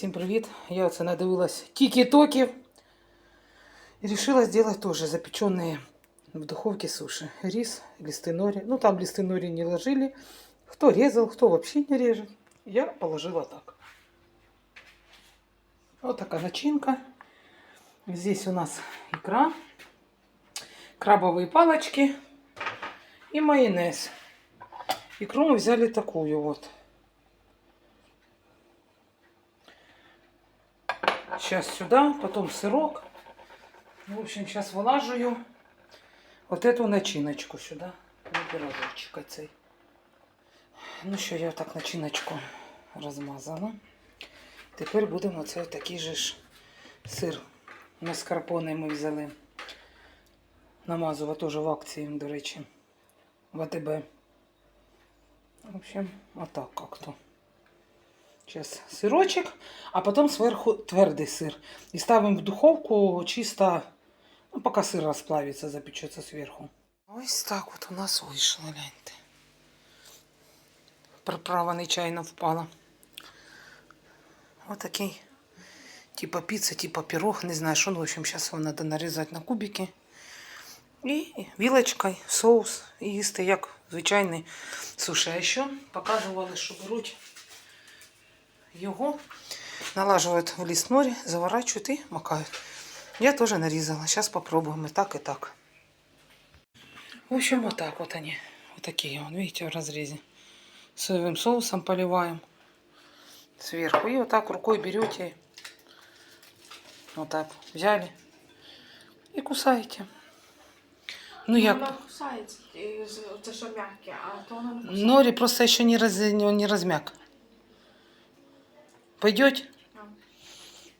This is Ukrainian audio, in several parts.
Всім привіт! Я оце надивилась тікі-токів и решила сделать тоже запеченные в духовке суши. Рис, листы нори. Ну, там листы нори не ложили. Кто резал, кто вообще не режет. Я положила так. Вот такая начинка. Здесь у нас икра, крабовые палочки и майонез. Икру мы взяли такую вот. Сейчас сюда, потом сырок. В общем, сейчас вылаживаю вот эту начиночку сюда. На пирожочек оцей. Ну що, я так начиночку розмазала. Тепер будемо оце такий же ж сир. Маскарпоне ми взяли. Намазова теж в акції, до речі. В АТБ. В общем, отак как-то. Сейчас сырочек, а потом сверху твердый сыр. И ставим в духовку чисто, ну, пока сыр расплавится, запечется сверху. Ось так вот у нас вийшло, гляньте. Приправа нечайно впала. Вот такий, типа пицца, типа пирог, не знаю, что, ну, в общем, сейчас его надо нарезать на кубики. І вілочкою соус і їсти як звичайний суші. А ще показували, що беруть його, налаживают в лист нори, заворачивают и макают. Я тоже нарезала. Сейчас попробуем и так, и так. В общем, вот так вот они. Вот такие, вот, видите, в разрезе. Соевым соусом поливаем сверху. И вот так рукой берете. Вот так взяли и кусаете. Ну, Вона як? кусається, і з- це що м'яке, а то вона не кусається. Нори просто еще не, раз, не не размяк. Пойдете?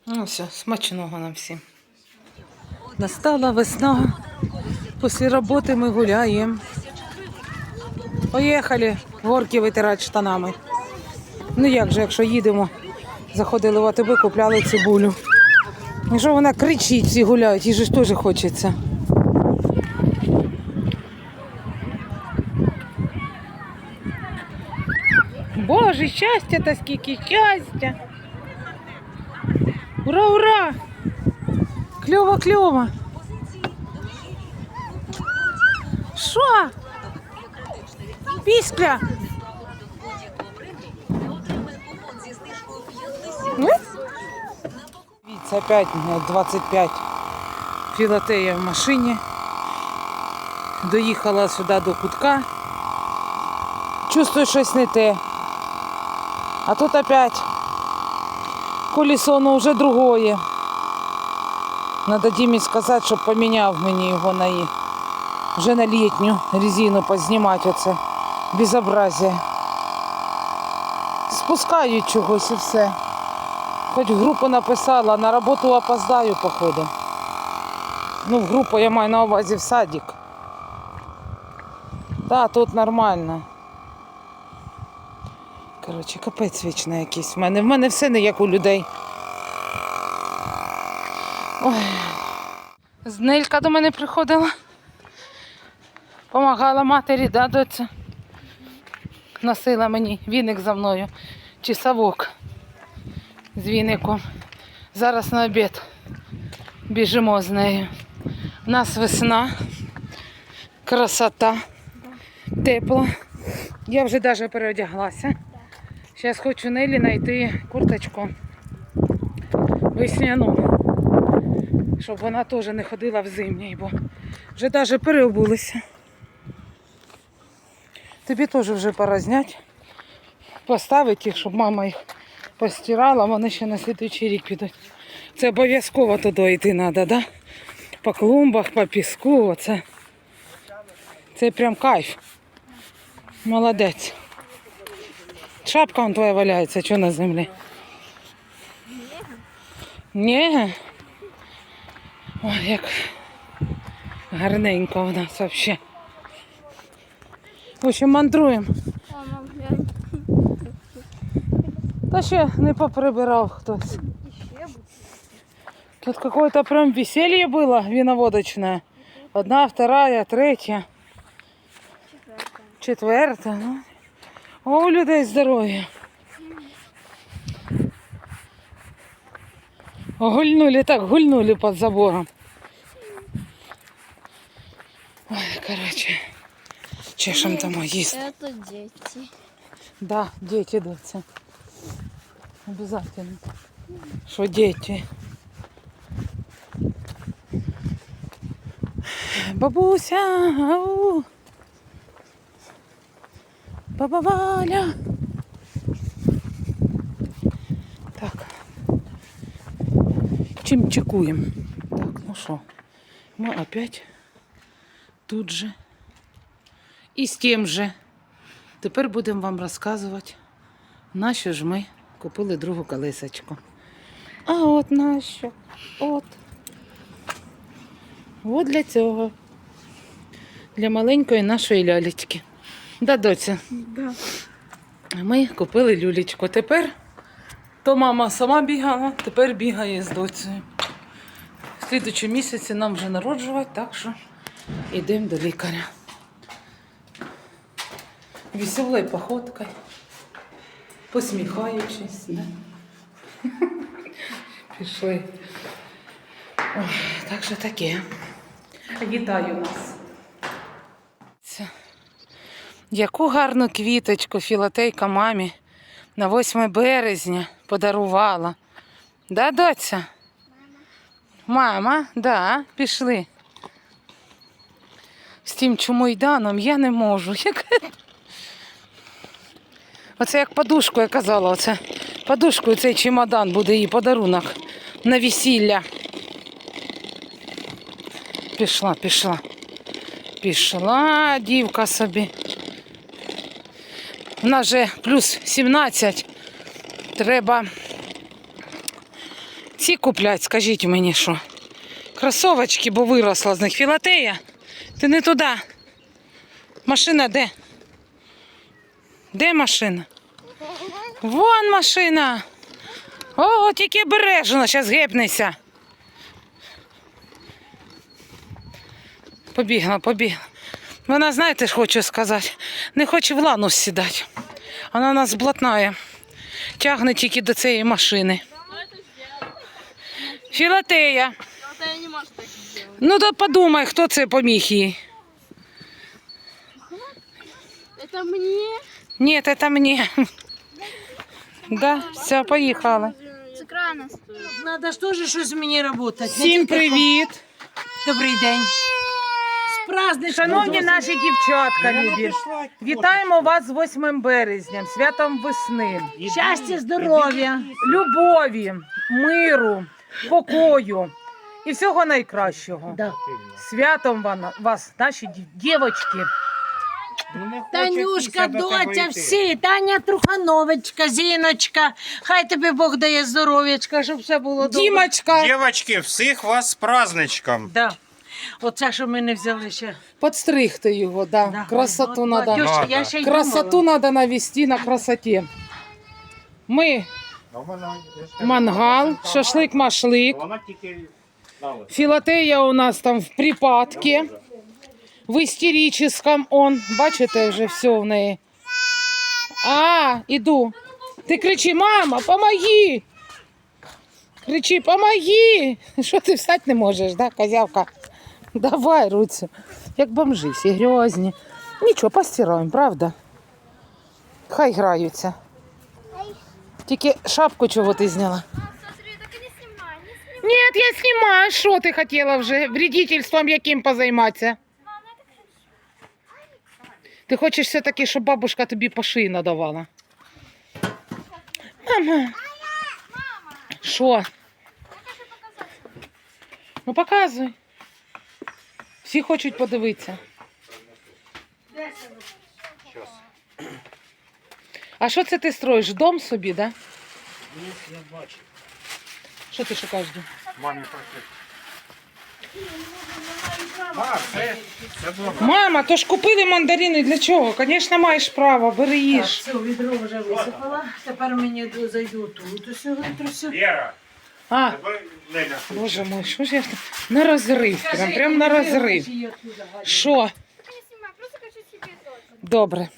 Ну все, смачного нам всім. Настала весна. Після роботи ми гуляємо. Поїхали горки витирати штанами. Ну як же, якщо їдемо, заходили в АТБ, купляли цибулю. І що вона кричить, всі гуляють, їй же ж теж хочеться. Боже, щастя та скільки щастя. Кльово, кльово. Що? Піскля. Ну? Віць, опять е, 25 філатея в машині. Доїхала сюди до кутка. Чувствую щось не те. А тут опять колесо, но уже другое. Надо Дімі сказати, щоб поміняв мені його на і- вже на літню резину познімати оце безобразие. Спускають чогось і все. Хоч групу написала, на роботу опоздаю, походу. Ну, в групу я маю на увазі в садик. Да, тут нормально. Коротше, капець вічно якийсь в мене. В мене все не як у людей. Знелька до мене приходила. Помагала матері, да, доця? Носила мені віник за мною. Чи совок з віником. Зараз на обід біжимо з нею. У нас весна, красота, тепло. Я вже навіть переодяглася. Зараз хочу Нелі знайти курточку весняну, щоб вона теж не ходила в зимній, бо вже навіть переобулися. Тобі теж вже пора зняти, поставити їх, щоб мама їх постирала, вони ще на слідуючий рік підуть. Це обов'язково туди йти треба, да? По клумбах, по піску. Оце. Це прям кайф. Молодець. Шапка вон твоя валяється, що на землі? Ні. Ой, як гарненько у нас взагалі. В общем, мандруємо. Та ще не поприбирав хтось. Тут какое-то прям веселье было виноводочное. Одна, вторая, третья, четверта. Ну. О, у людей здоров'я. Гульнули так, гульнули под забором. Ой, короче. Чешем там їсти. Это дети. Да, дети даться. Обязательно. Что дети? Бабуся! Ау! Баба Валя! Так. Чим чекуємо? Так, ну що, ми опять тут же. І з тим же. Тепер будемо вам розказувати, на що ж ми купили другу колесочку. А от на що? От. От для цього. Для маленької нашої лялечки. Да, доця? Да. Ми купили люлечку. Тепер то мама сама бігала, тепер бігає з доцею. В слідучому місяці нам вже народжувати, так що йдемо до лікаря. Веселою походкою, посміхаючись. Да? Пішли. Ой, так що таке. Вітаю нас. Яку гарну квіточку філатейка мамі на 8 березня подарувала. Да, доця? Мама, да, пішли. З тим чумойданом я не можу. Оце як подушку я казала, оце подушкою цей чемодан буде її подарунок на весілля. Пішла, пішла. Пішла дівка собі. У нас же плюс 17. Треба ці купляти, скажіть мені що. Кросовочки, бо виросла з них. Філатея, ти не туди. Машина де? Де машина? Вон машина. О, тільки бережно, зараз гепнеся. Побігла, побігла. Вона, знаєте, ж хочу сказати, не хоче в ланус сідати. Вона нас блатнає. Тягне тільки до цієї машини. Філатея. Это я не могу так сделать. Ну то подумай, хто це поміг їй. Это мне? Ні, це мені. Да, все, поїхали. С экрана стоит. Надо ж теж щось мені робити. Всім привіт. Добрий день. З праздничком. Шановні наші дівчатка, любі. Вітаємо вас з 8 березням, святом весни. Щастя, здоров'я. любові, миру, покою і всього найкращого. Да. Святом вас, наші дів- дівочки. Танюшка, доця, всі, Таня Трухановичка, Зіночка. Хай тобі Бог дає здоров'ячка, щоб все було добре. Дімочка, Дівочки, всіх вас з праздничком. Да. Оце, що ми не взяли ще. підстригти його, да. Да. красоту От, надо. Батюшка, я ще й Красоту думала. надо навести на красоті. Ми мангал, шашлик-машлик. Вона тільки дала. Філатея у нас там в припадке. В істерическом он. Бачите, вже все в неї. А, іду. Ти кричи, мама, помоги. Кричи, помоги. Що ти встати не можеш, да, козявка? Давай, Руцю. Як бомжи, всі грязні. Нічого, постираємо, правда? Хай граються. Тільки шапку чого ти зняла? Смотри, так и не снимай, не снимай. Нет, я снимаю. Що ти хотіла вже? Вредительством яким позайматися? Ти хочеш все-таки, щоб бабушка тобі по шиї надавала? Мама. Що? Ну показуй. Всі хочуть подивитися. А що це ти строїш? Дом собі, да? Я бачу. Що ти шукаєш? Дім? Мамі. А, це, це добре. Мама, то ж купили мандарини для чого? Звісно, маєш право, бери Так, все, відро вже висипала. Тепер мені ду- зайду тут. Витрусю. Віра, А, боже мой, що ж я на розрив, прям, прям на розрив. Що? Добре.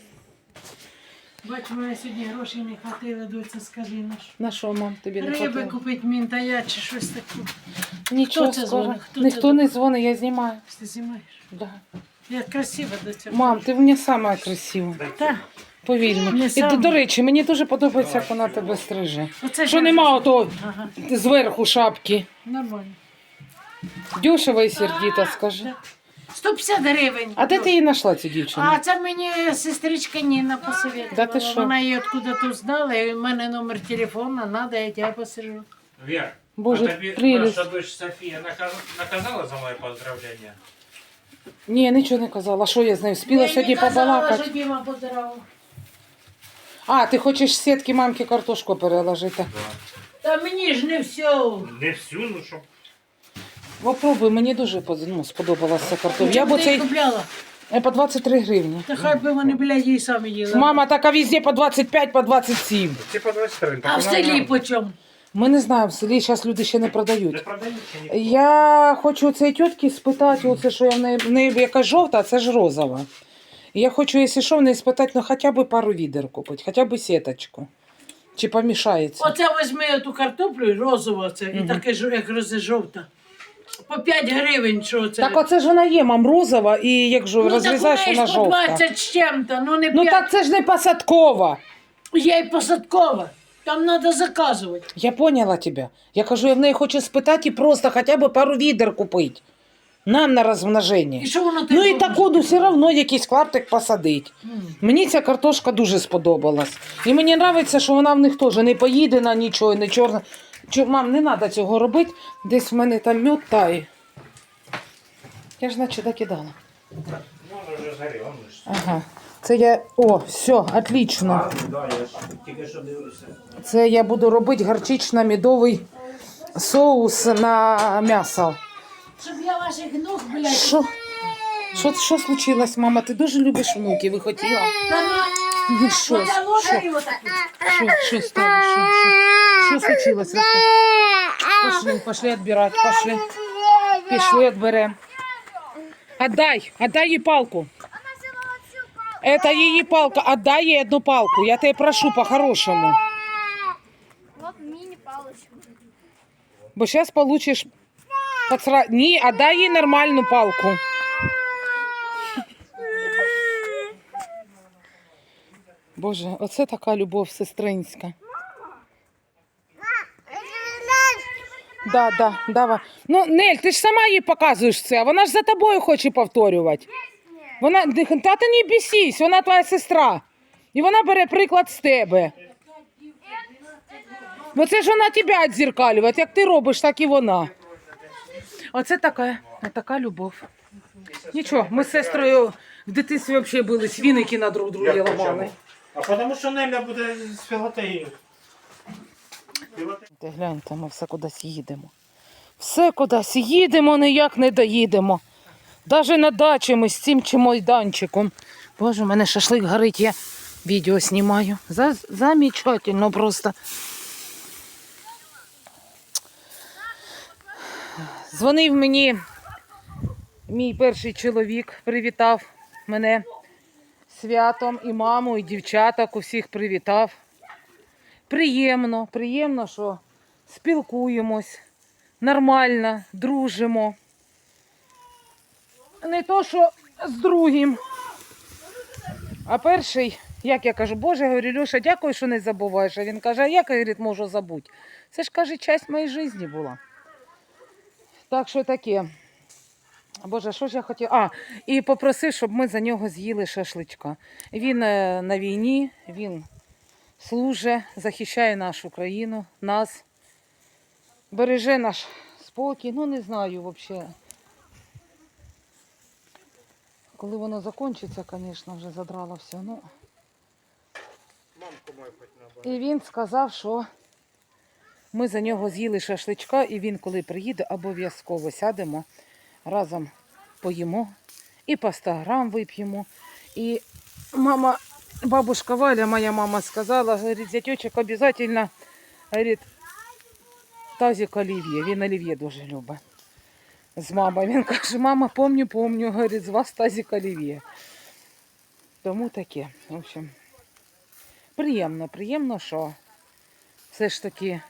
Бач, у мене сьогодні грошей не хватило, доця, скажи на що. На що, мам, тобі не Риби хватило? купити мінтая чи щось таке. Нічого Хто це скоро. дзвонить? Хто Ніхто не дзвонить, я знімаю. Ти знімаєш? Да. Я красива до цього. Мам, ти в мене сама красива. Так, Мені. І, сам- до, до речі, мені дуже подобається, як вона тебе стриже. оце Що ж- нема ото Ага, зверху шапки. нормально. Дешево і сердито, скажи. Так. 150 гривень. А де ти її знайшла, цю дівчину? А це мені сестричка Ніна посоветувала. Да ти що? Вона її откуда то знала, і в мене номер телефона, надо, я тебе посажу. Вер, Боже, а тобі прелість. наша дочь Софія наказ- наказала за моє поздравлення? Ні, нічого не казала. Що я з нею спіла Я сьогодні не казала, побалакати? що Діма поздравив. А, ти хочеш з сітки мамки картошку переложити? Та мені ж не все. Не всю, ну щоб. Попробуй, мені дуже ну, сподобалася картопля. Я б ти купляла? е, по 23 гривні. Та хай би вони, блядь, її самі їли. Мама, так а везде по 25, по 27. Ці по 23. А в селі по чому? Ми не знаємо, в селі зараз люди ще не Не продають. продають чи ні? Я хочу у цієї тітки спитати, оце, що я в неї, в неї якась жовта, а це ж розова. І я хочу, якщо що, в неї спитати, ну хоча б пару відер купити, хоча б сіточку. Чи помішається? Оце візьми ту картоплю розову, це, і таке ж, як розе жовта. По 5 гривень, що це? Так оце ж вона є, мам, розова, і як же ну, розрізаєш, так вона жовта. 120 з чим-то, ну не 5. Ну так це ж не посадкова. Я й посадкова. Там треба заказувати. Я поняла тебе. Я кажу, я в неї хочу спитати і просто хоча б пару відер купити. Нам на І що воно Ну і таку, ну все одно якийсь клаптик посадить. Мені ця картошка дуже сподобалась. І мені подобається, що вона в них теж не поїдена, нічого, не чорна. Чо, мам, не треба цього робити. Десь в мене там мед тає. Я ж наче докидала. Воно вже згоріло, ж. Ага. Це я. О, все, отлично. А, да, я ж тільки що дивився. Це я буду робити гарчично-медовий соус на м'ясо. Щоб я ваших ног, блядь. Що? Що, що случилось, мама? Ти дуже любиш внуків, ви хотіла? Та на... Ну що? Що? Що, що стало? Що, що? Що случилось? Розкажи. Пошли, пошли відбирати, пошли. Пішли відберемо. Отдай, отдай їй палку. Это її палка, отдай їй одну палку. Я тебе прошу по-хорошому. Вот мини-палочка. Бо зараз получиш подсра... Ні, отдай їй нормальну палку. Боже, оце така любов сестринська. Да, да, давай. Ну, Нель, ти ж сама їй показуєш це, а вона ж за тобою хоче повторювати. Вона, та ти не бісись, вона твоя сестра. І вона бере приклад з тебе. Бо це ж вона тебе відзеркалює. Як ти робиш, так і вона. Оце така, така любов. Нічого, ми з сестрою в дитинстві взагалі були свіники на друг друга Як ламали. А тому що Неля буде з філатеєю. Ти гляньте, ми все кудись їдемо. Все кудись їдемо, ніяк не доїдемо. Навіть на дачі ми з цим чемоданчиком. Боже, у мене шашлик горить, я відео знімаю. За, замечательно просто. Дзвонив мені мій перший чоловік, привітав мене святом і маму, і дівчаток усіх привітав. Приємно, приємно, що спілкуємось, нормально, дружимо. Не то, що з другим. А перший, як я кажу, Боже, говорю, Льоша, дякую, що не забуваєш. А він каже, а як я можу забути? Це ж каже, часть моєї житті була. Так що таке. Боже, що ж я хотіла? А, і попросив, щоб ми за нього з'їли шашличка. Він е, на війні, він служить, захищає нашу країну, нас, береже наш спокій. Ну, не знаю взагалі. Коли воно закінчиться, звісно, вже задрало все. Ну. І він сказав, що ми за нього з'їли шашличка, і він, коли приїде, обов'язково сядемо, разом поїмо і по 100 грам вип'ємо. І мама, бабушка Валя, моя мама сказала, говорить, зятючок обов'язково, говорить, тазик олів'є. Він олів'є дуже любить. З мамою. Він каже, мама, помню, помню, говорить, з вас тазик олів'є. Тому таке. В общем. Приємно, приємно, що все ж таки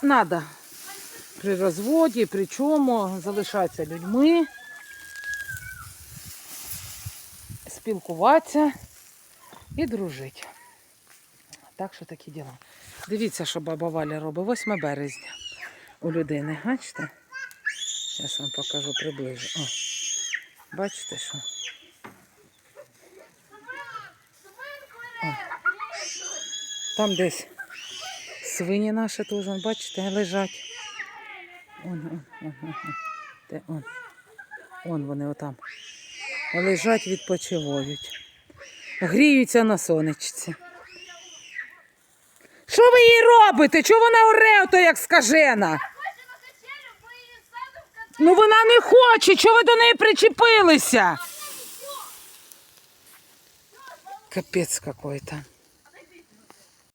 треба при розводі, при чому залишатися людьми, спілкуватися і дружити. Так що такі діла. Дивіться, що баба Валя робить 8 березня у людини. Бачите? Зараз вам покажу приближу. О, бачите, що? О. Там десь свині наші теж, бачите, лежать. Он, он, он, он, он. Де он? Вон вони отам. Лежать, відпочивають. Гріються на сонечці. Що ви їй робите? Чого вона оре ото як скажена? Ну вона не хоче, чого ви до неї причепилися? Капець какой-то.